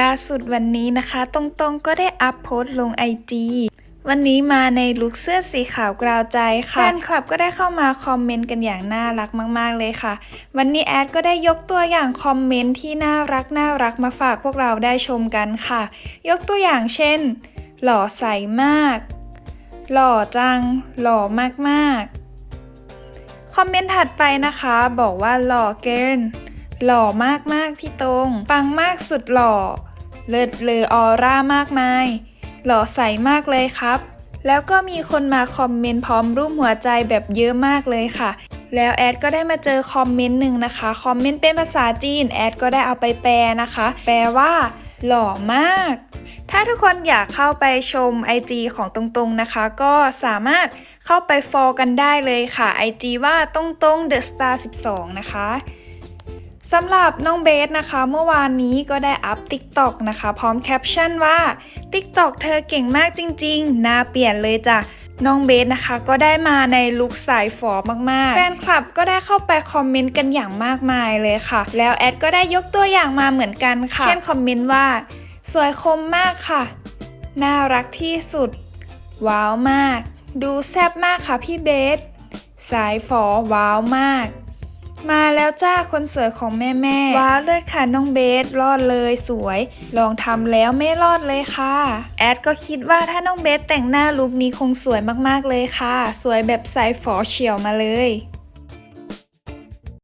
ล่าสุดวันนี้นะคะ ตรงๆก็ได้อัพโพสต์ลงไอจีวันนี้มาในลุคเสื้อสีขาวกราวใจค่ะ แฟนคลับก็ได้เข้ามาคอมเมนต์กันอย่างน่ารักมาก ๆ เลยค่ะ วันนี้แอดก็ได้ยกตัวอย่างคอมเมนต์ที่น่ารักน่ารักมาฝากพวกเราได้ชมกันค่ะ ยกตัวอย่างเช่น หล่อใสมาก หล่อจัง หล่อมากๆ คอมเมนต์ถัดไปนะคะ บอกว่าหล่อเกิน หล่อมากๆพี่ตรงปังมากสุดหล่อ เลิศเลอออร่ามากมาย หล่อใสมากเลยครับ แล้วก็มีคนมาคอมเมนต์พร้อมรูปหัวใจแบบเยอะมากเลยค่ะ แล้วแอดก็ได้มาเจอคอมเมนต์หนึ่งนะคะ คอมเมนต์เป็นภาษาจีน แอดก็ได้เอาไปแปลนะคะ แปลว่า หล่อมาก ถ้าทุกคนอยากเข้าไปชม IG ของตรงๆนะคะ ก็สามารถเข้าไปฟอลกันได้เลยค่ะ IG ว่าตรงๆ The Star 12 นะคะ สำหรับน้องเบสนะคะ เมื่อวานนี้ก็ได้อัพ TikTok นะคะ พร้อมแคปชั่นว่า TikTok เธอเก่งมากจริงๆหน้าเปลี่ยนเลยจ้ะน้องเบสนะคะ ก็ได้มาในลุคสายฝอมากๆ แฟนคลับก็ได้เข้าไปคอมเมนต์กันอย่างมากมายเลยค่ะ แล้วแอดก็ได้ยกตัวอย่างมาเหมือนกันค่ะ เช่นคอมเมนต์ว่า สวยคมมากค่ะ น่ารักที่สุด ว้าวมาก ดูแซ่บมากค่ะพี่เบส สายฝอว้าวมาก มาแล้วจ้าคนสวยของแม่แม่ว้าวเลือดค่ะน้องเบสรอดเลยสวย ลองทำแล้วไม่รอดเลยค่ะ แอดก็คิดว่าถ้าน้องเบสแต่งหน้าลุคนี้คงสวยมากๆเลยค่ะ สวยแบบสายฝอเฉียวมาเลย